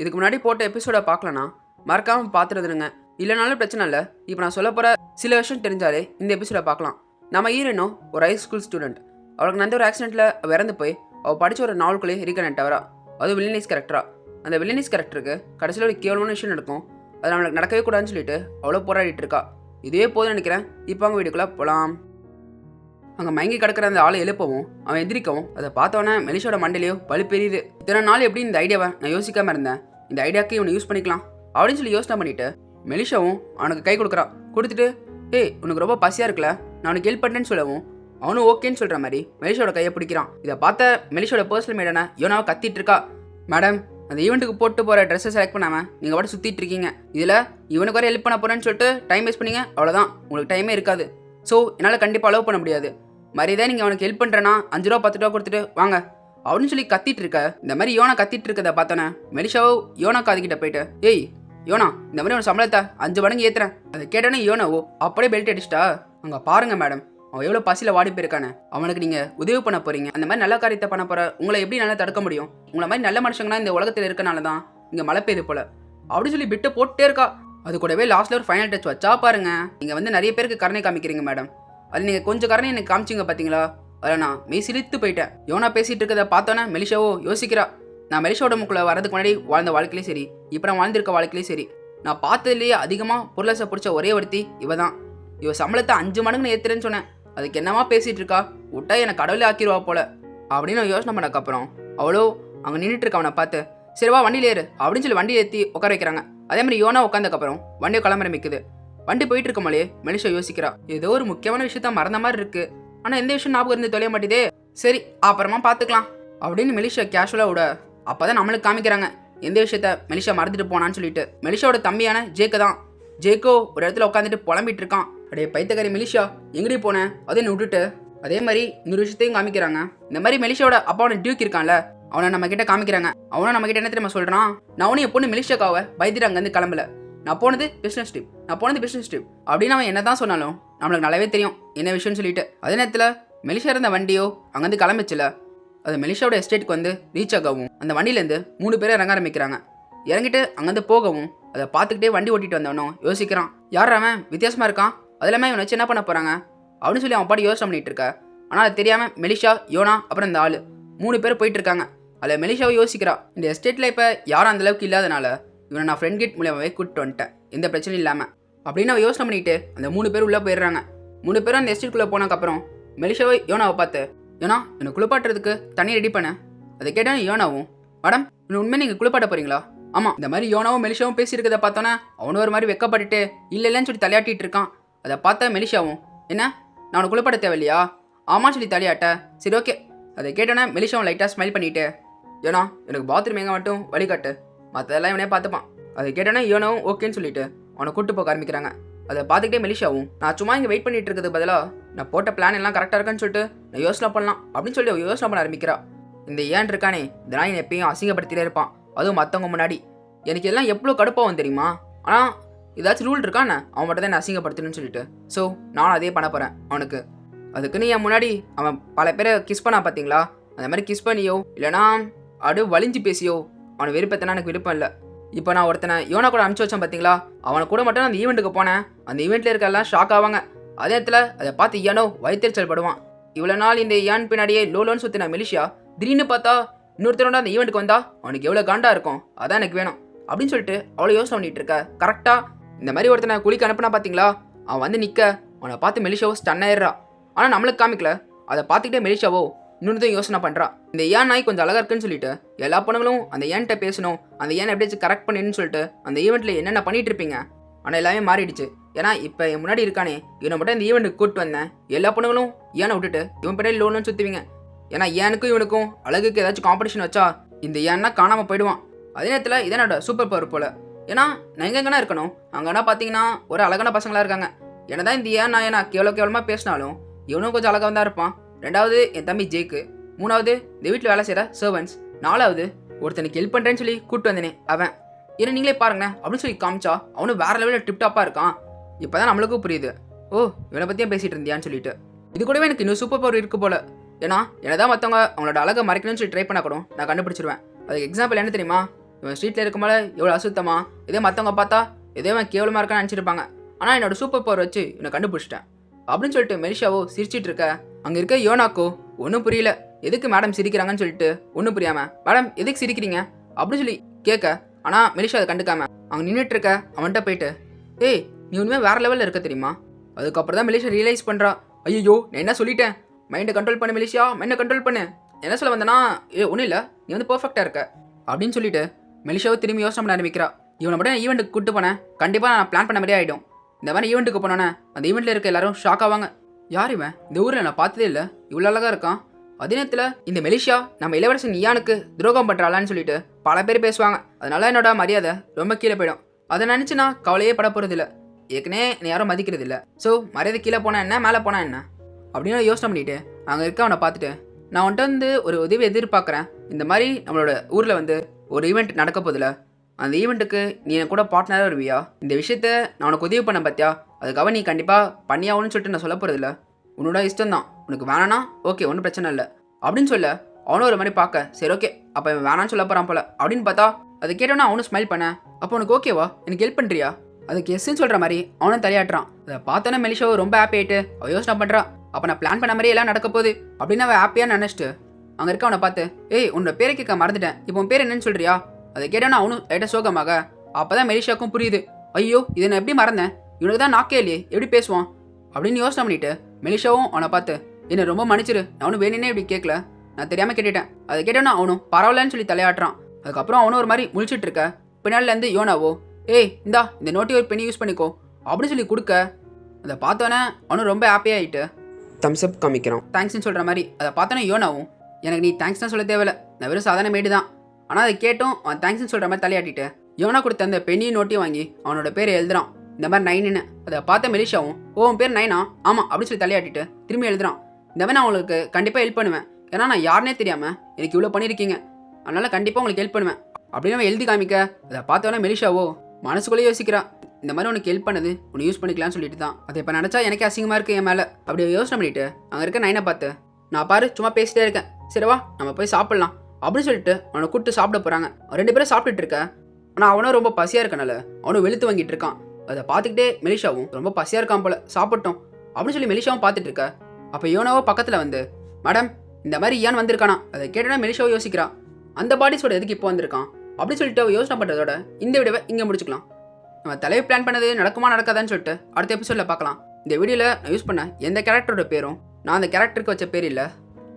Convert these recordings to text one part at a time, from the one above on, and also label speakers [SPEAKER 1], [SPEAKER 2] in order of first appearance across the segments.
[SPEAKER 1] இதுக்கு முன்னாடி போட்ட எபிசோடை பார்க்கலனா மறக்காமல் பார்த்துருதுனுங்க இல்லைனாலும் பிரச்சனை இல்லை. இப்போ நான் சொல்ல போகிற சில விஷயம் தெரிஞ்சாலே இந்த எபிசோடை பார்க்கலாம். நம்ம ஈரனும் ஒரு ஹை ஸ்கூல் ஸ்டூடெண்ட் அவளுக்கு நடந்த ஒரு ஆக்சிடெண்ட்டில் இறந்து போய் அவள் படித்த ஒரு நாவலுக்குள்ளே இருக்கனட்டவரா அது வில்லனிஸ் கேரக்டரா அந்த வில்லனிஸ் கேரக்டருக்கு கடைசியில் ஒரு கேவலமான விஷயம் நடக்கும். அது நம்மளுக்கு நடக்கவே கூடாதுன்னு சொல்லிட்டு அவ்வளோ போராடிட்டு இருக்கா. இதுவே போதும்னு நினைக்கிறேன். இப்போ அவங்க வீட்டுக்குள்ளே போகலாம் அங்கே மயங்கி கிடக்கிற அந்த ஆளை எழுப்பவும் அவன் எந்திரிக்கவும் அதை பார்த்தோன்னே மெலிஷோட மண்டலையோ வலு பெரியுது இத்தனை நாள் எப்படி இந்த ஐடியாவை நான் யோசிக்காமல் இருந்தேன். இந்த ஐடியாக்கு இவனை யூஸ் பண்ணிக்கலாம் அப்படின்னு சொல்லி யோசனை பண்ணிட்டு மெலிஷாவும் அவனுக்கு கை கொடுக்குறான் கொடுத்துட்டு ஏய் உனக்கு ரொம்ப பசியாக இருக்கல நான் உனக்கு ஹெல்ப் பண்ணுறேன்னு சொல்லவும் அவனும் ஓகேன்னு சொல்கிற மாதிரி மெலிஷோட கையை பிடிக்கிறான். இதை பார்த்த மெலிஷோட பர்சனல் மேடான யோனாவை கத்திட்டு இருக்கா? மேடம் அந்த ஈவெண்ட்டுக்கு போட்டு போகிற ட்ரெஸ்ஸை செலக்ட் பண்ணாமல் நீங்கள் பாட்டு சுற்றிட்டு இருக்கீங்க. இதில் இவனுக்கு வர ஹெல்ப் பண்ண போகிறேன்னு சொல்லிட்டு டைம் வேஸ்ட் பண்ணீங்க அவ்வளோதான் உங்களுக்கு டைமே இருக்காது. ஸோ என்னால் கண்டிப்பாக அலோவ் பண்ண முடியாது. மரியாதை நீங்கள் அவனுக்கு ஹெல்ப் பண்ணுறேன்னா அஞ்சு ரூபா பத்து ரூபா கொடுத்துட்டு வாங்க. அப்படின்னு சொல்லி கத்திட்டு இருக்க. இந்த மாதிரி யோனா கத்திட்டு இருக்கதை பார்த்தோன்னே மெலிஷாவோ யோனா காதுகிட்ட போயிட்டு ஏய் யோனா இந்த மாதிரி உன் சம்பளத்தை அஞ்சு மடங்கு ஏத்துறேன். அதை கேட்டோன்னே யோனாவோ அப்படியே பெல்ட் அடிச்சிட்டா அங்கே பாருங்க மேடம் அவன் எவ்வளோ பசியில் வாடி போயிருக்கானே. அவனுக்கு நீங்கள் உதவி பண்ண போறீங்க. அந்த மாதிரி நல்ல காரியத்தை பண்ண போற உங்களை எப்படி நல்லா தடுக்க முடியும்? உங்களை மாதிரி நல்ல மனுஷங்கன்னா இந்த உலகத்தில் இருக்கனால தான் இங்கே மழை பெய்யுது போல. அப்படின்னு சொல்லி பிட்டு போட்டே இருக்கா. அது கூடவே லாஸ்ட்ல ஒரு ஃபைனல் டச் வச்சா பாருங்க. நீங்கள் வந்து நிறைய பேருக்கு கருணை காமிக்கிறீங்க மேடம் அது நீங்கள் கொஞ்சம் காரணம் எனக்கு காமிச்சிங்க பார்த்தீங்களா அதில் நான் மெய் சிரித்து போயிட்டேன். யோனா பேசிகிட்டு இருக்கதை பார்த்தோன்னே மெலிஷாவோ யோசிக்கிறா. நான் மெலிஷா உடம்புக்குள்ளே வரதுக்கு முன்னாடி வாழ்ந்த வாழ்க்கையிலே சரி இப்போ நான் வாழ்ந்திருக்க வாழ்க்கையிலே சரி. நான் பார்த்ததுலேயே அதிகமாக பொருளாசை பிடிச்ச ஒரே ஒருத்தி இவ தான் இவ சம்பளத்தை அஞ்சு மடங்கு ஏற்றுறேன்னு சொன்னேன். அதுக்கு என்னமா பேசிகிட்டு இருக்கா? விட்டா என்னை கடவுளே ஆக்கிடுவா போல. அப்படின்னு நான் யோசனை பண்ணக்கப்புறம் அவ்வளோ அங்கே நின்றுட்டு இருக்க அவனை பார்த்து சரிவா வண்டியில் ஏறு அப்படின்னு சொல்லி வண்டி ஏற்றி உட்கார வைக்கிறாங்க. அதே மாதிரி யோனா உட்காந்துக்கப்புறம் வண்டியை கிளம்ப மிக்குது வண்டி போயிட்டு இருக்கோமாலே மனுஷா யோசிக்கிறா. ஏதோ ஒரு முக்கியமான விஷயத்த மறந்த மாதிரி இருக்கு. ஆனால் எந்த விஷயம் ஞாபகம் இருந்து தொலைய மாட்டேதே. சரி அப்புறமா பார்த்துக்கலாம் அப்படின்னு மெலிஷா கேஷுவலாக விட அப்பதான் நம்மளுக்கு காமிக்கிறாங்க. எந்த விஷயத்த மெலிஷா மறந்துட்டு போனான்னு சொல்லிட்டு. மெலிஷாவோட தம்பியான ஜேக்கு தான். ஜேக்கோ ஒரு இடத்துல உட்காந்துட்டு புலம்பிட்டு இருக்கான். அப்படியே பைத்தக்காரி மெலிஷா எங்கடி போனேன் அதை என்ன விட்டுட்டு. அதே மாதிரி இன்னொரு விஷயத்தையும் காமிக்கிறாங்க. இந்த மாதிரி மெலிஷாவோட அப்பாவோட டியூக் இருக்கான்ல அவனை நம்ம கிட்ட காமிக்கிறாங்க. அவனை நம்ம கிட்ட என்ன தெரியுமா சொல்றான்? நான் அவனும் என் பொண்ணு மெலிஷாக்காவை பயந்துட்டு அங்கேருந்து கிளம்பல. நான் போனது பிஸ்னஸ் ட்ரிப் நான் போனது பிஸ்னஸ் ட்ரிப் அப்படின்னு அவன் என்ன தான் சொன்னாலும் நம்மளுக்கு நல்லாவே தெரியும் என்ன விஷயம்னு சொல்லிட்டு. அதே நேரத்தில் மெலிஷா இருந்த வண்டியோ அங்கேருந்து கிளம்பிச்சுல அது மெலிஷாவோட எஸ்டேட்டுக்கு வந்து ரீச் ஆகவும் அந்த வண்டியிலேருந்து மூணு பேரும் இறங்க ஆரம்பிக்கிறாங்க. இறங்கிட்டு அங்கேருந்து போகவும் அதை பார்த்துக்கிட்டே வண்டி ஓட்டிட்டு வந்தவனும் யோசிக்கிறான். யார் அவன்? வித்தியாசமாக இருக்கான். அது இல்லாமல் இவனை வச்சு என்ன பண்ண போகிறாங்க அப்படின்னு சொல்லி அவன் பாட்டு யோசனை பண்ணிகிட்டு இருக்க. ஆனால் அது தெரியாமல் மெலிஷா யோனா அப்புறம் இந்த ஆள் மூணு பேர் போயிட்டு இருக்காங்க. அதில் மெலிஷாவை யோசிக்கிறா இந்த எஸ்டேட்டில் இப்போ யாரும் அந்த அளவுக்கு இல்லாதனால இவனை நான் ஃப்ரெண்ட் கேட் மூலியமாகவே கூப்பிட்டு வந்துட்டேன். எந்த பிரச்சனையும் இல்லாமல் அப்படின்னு அவன் யோசனை பண்ணிட்டு அந்த மூணு பேர் உள்ளே போயிடுறாங்க. மூணு பேரும் அந்த எஸ்டேட்குள்ளே போனதுக்கப்புறம் மெலிஷாவை யோனாவை பார்த்து யோனா என்னை குளிப்பாட்டுறதுக்கு தண்ணி ரெடி பண்ண. அதை கேட்டால் யோனாவும் மேடம் இன்னும் உண்மையை நீங்கள் குளிப்பாட்ட போகிறீங்களா ஆமாம் இந்த மாதிரி யோனாவும் மெலிஷாவும் பேசியிருக்கதை பார்த்தோன்னே அவனும் ஒரு மாதிரி வெக்கப்பட்டுட்டு இல்லை இல்லைன்னு சொல்லி தலையாட்டிட்டு இருக்கான். அதை பார்த்தா மெலிஷாவும் என்ன? நான் உனக்கு குளிப்பாட்ட தேவையில்லையா? ஆமான்னு சொல்லி தலையாட்ட சரி ஓகே அதை கேட்டோன்னே மெலிஷாவும் லைட்டாக ஸ்மைல் பண்ணிட்டு யோனா எனக்கு பாத்ரூம் எங்கே மட்டும்? வழிகாட்டு. மற்றதெல்லாம் இவனே பார்த்துப்பான். அதை கேட்டோன்னே இவனும் ஓகேன்னு சொல்லிட்டு அவனை கூட்டு போக ஆரம்பிக்கிறாங்க. அதை பார்த்துக்கிட்டே மெலிஷாவும் நான் சும்மா இங்கே வெயிட் பண்ணிட்டு இருக்கிறது பதிலாக நான் போட்ட பிளான் எல்லாம் கரெக்டாக இருக்கான்னு சொல்லிட்டு நான் யோசனை பண்ணலாம் அப்படின்னு சொல்லி அவன் யோசனை பண்ண ஆரம்பிக்கிறா. இந்த ஏன் இருக்கானே இதெல்லாம் நாய் எப்பயும் அசிங்கப்படுத்திட்டே இருப்பான். அதுவும் மற்றவங்க முன்னாடி. எனக்கு இதெல்லாம் எவ்வளோ கடுப்பாகும் தெரியுமா? ஆனால் ஏதாச்சும் ரூல் இருக்கானே அவன் மட்டும் தான் என்ன அசிங்கப்படுத்தணும்னு சொல்லிட்டு. ஸோ நானும் அதே பண்ண போகிறேன் அவனுக்கு. அதுக்குன்னு என் முன்னாடி அவன் பல பேரை கிஸ் பண்ணா பார்த்தீங்களா அந்த மாதிரி கிஸ் பண்ணியோ இல்லைனா அடு வலிஞ்சு பேசியோ அவனை வெறுப்பத்தனா எனக்கு விருப்பம் இல்லை. இப்போ நான் ஒருத்தனை யோனா கூட அனுப்பிச்சி வச்சேன் பார்த்தீங்களா அவனை கூட மட்டும் நான் அந்த ஈவெண்ட்டுக்கு போனேன். அந்த ஈவெண்ட்டில் இருக்க எல்லாம் ஷாக் ஆவாங்க. அதே இடத்துல அதை பார்த்து ஏனோ வயிற்றுச்சல் படுவான். இவ்வளோ நாள் இந்த ஏன் பின்னாடியே லோலோன்னு சுற்றின மெலிஷியா திடீர்னு பார்த்தா இன்னொருத்தரோட அந்த ஈவெண்ட்டுக்கு வந்தா அவனுக்கு எவ்வளோ காண்டா இருக்கும்? அதான் எனக்கு வேணும். அப்படின்னு சொல்லிட்டு அவ்வளோ யோசனை பண்ணிட்டு இருக்க. கரெக்டாக இந்த மாதிரி ஒருத்தனை குளிக்க அனுப்புனா பார்த்தீங்களா அவன் வந்து நிற்க அவனை பார்த்து மெலிஷாவோ ஸ்டன் ஆயிடுறா. ஆனால் நம்மளுக்கு காமிக்கல. அதை பார்த்துக்கிட்டே மெலிஷாவோ இன்னொருத்தையும் யோசனை பண்ணுறா இந்த ஏன் நாய் கொஞ்சம் அழகாக இருக்குன்னு சொல்லிட்டு எல்லா பொண்ணுங்களும் அந்த ஏன்ட்ட பேசணும் அந்த ஏன் எப்படியாச்சும் கரெக்ட் பண்ணின்னு சொல்லிட்டு அந்த ஈவெண்ட்டில் என்னென்ன பண்ணிட்டு இருப்பீங்க? ஆனால் எல்லாமே மாறிடுச்சு. ஏன்னா இப்போ என் முன்னாடி இருக்கானே இவனை மட்டும் இந்த ஈவெண்ட்டுக்கு கூப்பிட்டு வந்தேன். எல்லா பொண்ணுங்களும் ஏனை விட்டுட்டு இவன் பின்னாடி லோன்னு சுற்றுவீங்க ஏன்னா ஏனுக்கும் இவனுக்கும் அழகுக்கு ஏதாச்சும் காம்படிஷன் வச்சா இந்த ஏன்னா காணாமல் போயிடுவான். அதே நேரத்தில் இதே என்னோட சூப்பர் பவர் போல். ஏன்னா நான் எங்கெங்கன்னா இருக்கணும்? அங்கேனா பார்த்தீங்கன்னா ஒரு அழகான பசங்களாக இருக்காங்க. என்னதான் இந்த ஏன் நான் ஏன்னா கேவல கேவலமாக பேசினாலும் இவனும் கொஞ்சம் அழகாக தான் இருப்பான். ரெண்டாவது என் தம்பி ஜேக்கு. மூணாவது இந்த வீட்டில் வேலை செய்கிற சர்வன்ஸ் நாலாவது ஒருத்தனுக்கு ஹெல்ப் பண்ணுறேன்னு சொல்லி கூப்பிட்டு வந்தேனே அவன். ஏன்னா நீங்களே பாருங்களேன் அப்படின்னு சொல்லி காமிச்சா அவனும் வேற லெவலில் டிப்டாப்பாக இருக்கான். இப்போ தான் நம்மளுக்கும் புரியுது. ஓ இவனை பற்றியும் பேசிகிட்டு இருந்தியான்னு சொல்லிட்டு. இது கூடவே எனக்கு இன்னும் சூப்பர் பவர் இருக்குது போல. ஏன்னா என்னதான் மற்றவங்க அவங்களோட அழகை மறைக்கணும்னு சொல்லி ட்ரை பண்ண கூட நான் கண்டுபிடிச்சிருவேன். அதுக்கு எக்ஸாம்பிள் என்ன தெரியுமா? இவன் ஸ்ட்ரீட்டில் இருக்கும்போது எவ்வளோ அசுத்தமா இதே மற்றவங்க பார்த்தா இதே அவன் கேவலமாக இருக்கான்னு நினச்சிருப்பாங்க. ஆனால் என்னோட சூப்பர் பவர் வச்சு இவனை கண்டுபிடிச்சிட்டேன். அப்படின்னு சொல்லிட்டு மெரிஷாவோ சிரிச்சிட்டு இருக்க அங்கே இருக்க யோனாக்கோ ஒன்றும் புரியல. எதுக்கு மேடம் சிரிக்கிறாங்கன்னு சொல்லிட்டு ஒன்றும் புரியாம மேடம் எதுக்கு சிரிக்கிறீங்க? அப்படின்னு சொல்லி கேட்க ஆனால் மெலிஷா அதை கண்டுக்காம அவன் நின்றுட்டு இருக்க அவன்கிட்ட போயிட்டு ஏய் நீ உண்மையாக வேற லெவலில் இருக்க தெரியுமா? அதுக்கப்புறம் தான் மெலிஷா ரியலைஸ் பண்ணுறா ஐயோ நான் என்ன சொல்லிட்டேன்? மைண்டை கண்ட்ரோல் பண்ணு மெலிஷா மைண்டை கண்ட்ரோல் பண்ணு. என்ன சொல்ல வந்தேன்னா ஏ ஒன்றும் இல்லை நீ வந்து பர்ஃபெக்டாக இருக்க. அப்படின்னு சொல்லிட்டு மெலிஷாவை திரும்பி யோசனை பண்ண ஆரம்பிக்கிறா. இவனை மட்டும் ஈவெண்ட்டுக்கு கூட்டு போனேன். கண்டிப்பாக நான் பிளான் பண்ண மாதிரியே ஆகிடும் இந்த மாதிரி ஈவெண்ட்டுக்கு போனோன்னே அந்த ஈவெண்ட்டில் இருக்க எல்லாரும் ஷாக் ஆவாங்க. யார் இவன்? இந்த ஊரில் நான் பார்த்ததே இல்லை. இவ்வளோ அழகாக இருக்கான். அதே நேரத்தில் இந்த மெலிஷா நம்ம இளவரசன் இயானுக்கு துரோகம் பண்ணுறாளான்னு சொல்லிட்டு பல பேர் பேசுவாங்க. அதனால என்னோட மரியாதை ரொம்ப கீழே போயிடும். அதை நினச்சி நான் கவலையே பட போகிறதில்ல ஏற்கனவே என்னை யாரும் மதிக்கிறது இல்லை ஸோ மரியாதை கீழே போனால் என்ன? மேலே போனால் என்ன? அப்படின்னு யோசனை பண்ணிட்டு அங்கே இருக்க அவனை பார்த்துட்டு நான் வந்துட்டு வந்து ஒரு உதவி எதிர்பார்க்குறேன். இந்த மாதிரி நம்மளோட ஊரில் வந்து ஒரு ஈவெண்ட் நடக்க போதில்ல அந்த ஈவெண்ட்டுக்கு நீ என் கூட பார்ட்னராக வருவியா? இந்த விஷயத்த நான் உனக்கு உதவி பண்ண பார்த்தியா அதுக்காக நீ கண்டிப்பாக பண்ணியாகணும்னு சொல்லிட்டு நான் சொல்ல போகிறதில்ல உன்னோட இஷ்டம் தான் உனக்கு வேணானா ஓகே ஒன்றும் பிரச்சனை இல்லை. அப்படின்னு சொல்ல அவனும் ஒரு மாதிரி பார்க்க சரி ஓகே அப்போ இவன் வேணான்னு சொல்ல போகிறான் போல. அப்படின்னு பார்த்தா அதை கேட்டோன்னா அவனும் ஸ்மைல் பண்ண அப்போ உனக்கு ஓகேவா எனக்கு ஹெல்ப் பண்ணுறியா அதுக்கு எஸ்ன்னு சொல்கிற மாதிரி அவனும் தலையாட்டுறான். அதை பார்த்தோன்னே மெலிஷாவும் ரொம்ப ஹாப்பி ஆயிட்டு அவள் யோசனை பண்ணுறான் அப்போ நான் பிளான் பண்ண மாதிரி எல்லாம் நடக்க போகுது. அப்படின்னு அவன் ஹாப்பியாக நினச்சிட்டு அங்கே இருக்க அவனை பார்த்து ஏய் உன்னோட பேரை கேட்க மறந்துட்டேன். இப்போ உன் பேர் என்னன்னு சொல்கிறியா அதை கேட்டோன்னா அவனும் லைட்டாக சோகமாக அப்போ தான் மெலிஷாவுக்கும் புரியுது. ஐயோ இதை நான் எப்படி மறந்தேன்? இவனுக்கு தான் நாக்கே இல்லையே எப்படி பேசுவான்? அப்படின்னு யோசனை பண்ணிட்டு மெலிஷாவும் அவனை பார்த்து என்னை ரொம்ப மன்னிச்சிரு நான் அவனு வேணுனே இப்படி கேட்கல. நான் தெரியாமல் கேட்டுட்டேன். அதை கேட்டோன்னா அவனும் பரவாயில்லன்னு சொல்லி தலையாட்டுறான். அதுக்கப்புறம் அவனும் ஒரு மாதிரி முழிச்சிட்டு இருக்க. பின்னாடிலேருந்து யோனாவோ ஏய் இந்தா இந்த நோட்டி ஒரு பெண்ணி யூஸ் பண்ணிக்கோ. அப்படின்னு சொல்லி கொடுக்க. அதை பார்த்தோன்னே அவனும் ரொம்ப ஹாப்பியாக ஆகிட்டு தம்ஸ் அப் காமிக்கிறான். தேங்க்ஸ்னு சொல்கிற மாதிரி. அதை பார்த்தோன்னே யோனாவும் எனக்கு நீ தேங்க்ஸ் தான் சொல்ல தேவையில்ல. நான் வெறும் சாதாரண மேடு தான். ஆனால் அதை கேட்டும் அவன் தேங்க்ஸ்னு சொல்கிற மாதிரி தலையாட்டிட்டு யோனா கொடுத்த அந்த பெண்ணியும் நோட்டியும் வாங்கி அவனோட பேரை எழுதுறான். இந்த மாதிரி நைனுன்னு அதை பார்த்த மெலிஷாவும் ஓ உன் பேர் நைனா ஆமாம் அப்படின்னு சொல்லி தலையாட்டிட்டு திரும்பி எழுதுறான். இந்த மாதிரி நான் உங்களுக்கு கண்டிப்பாக ஹெல்ப் பண்ணுவேன். ஏன்னா நான் யாருனே தெரியாமல் எனக்கு இவ்வளோ பண்ணியிருக்கீங்க. அதனால் கண்டிப்பாக உங்களுக்கு ஹெல்ப் பண்ணுவேன். அப்படின்னு அவன் எழுதி காமிக்க அதை பார்த்தோன்னே மெலிஷாவோ மனசுக்குள்ளேயே யோசிக்கிறா இந்த மாதிரி உனக்கு ஹெல்ப் பண்ணது உன்னை யூஸ் பண்ணிக்கலாம்னு சொல்லிட்டு தான். அதை இப்போ நினச்சா எனக்கே அசிங்கமாக இருக்குது என் மேலே. அப்படி யோசனை பண்ணிட்டு அங்கே இருக்க நைனை பார்த்து நான் பாரு சும்மா பேசிட்டே இருக்கேன். சரிவா நம்ம போய் சாப்பிட்லாம். அப்படின்னு சொல்லிட்டு அவனை கூப்பிட்டு சாப்பிட போகிறாங்க ரெண்டு பேரும் சாப்பிட்டுட்டு இருக்க ஆனால் அவனும் ரொம்ப பசியாக இருக்கனால அவனும் வெளுத்து வாங்கிட்டு இருக்கான். அதை பார்த்துக்கிட்டே மெலிஷாவும் ரொம்ப பசியாக இருக்கான் போல சாப்பிட்டோம். அப்படின்னு சொல்லி மெலிஷாவும் பார்த்துட்டு இருக்க. அப்போ யோனாவோ பக்கத்தில் வந்து மேடம் இந்த மாதிரி ஏன் வந்திருக்கானா? அதை கேட்டனா மெலிஷாவோ யோசிக்கிறான் அந்த பாடிஸோட எதுக்கு இப்போ வந்திருக்கான்? அப்படின்னு சொல்லிட்டு யோசனை பண்ணுறதோட இந்த வீடியோவை இங்கே முடிச்சுக்கலாம். நம்ம தலைவி பிளான் பண்ணது நடக்குமா நடக்காதான்னு சொல்லிட்டு அடுத்த எபிசோடில் பார்க்கலாம். இந்த வீடியோவில் நான் யூஸ் பண்ண எந்த கேரக்டரோட பேரும் நான் அந்த கேரக்டருக்கு வச்ச பேர் இல்லை.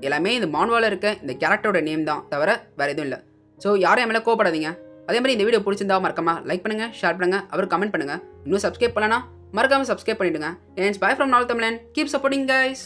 [SPEAKER 1] எல்லாமே இந்த மான்வாவில் இருக்க இந்த கேரக்டரோட நேம் தான் தவிர வேறு எதுவும் இல்லை. ஸோ யாரும் என் மேலே கோவப்படாதீங்க. அதே மாதிரி இந்த வீடியோ பிடிச்சிருந்தா மறக்காமல் லைக் பண்ணுங்கள் ஷேர் பண்ணுங்க அவர் கமெண்ட் பண்ணுங்கள் இன்னும் சப்ஸ்கிரைப் பண்ணலனா மறக்காம சப்ஸ்கிரைப் பண்ணிடுங்க. ஏன்ஸ் ஸ்பை ஃப்ரம் நாள் தமிழன் கீப் சப்போர்ட்டிங் கைஸ்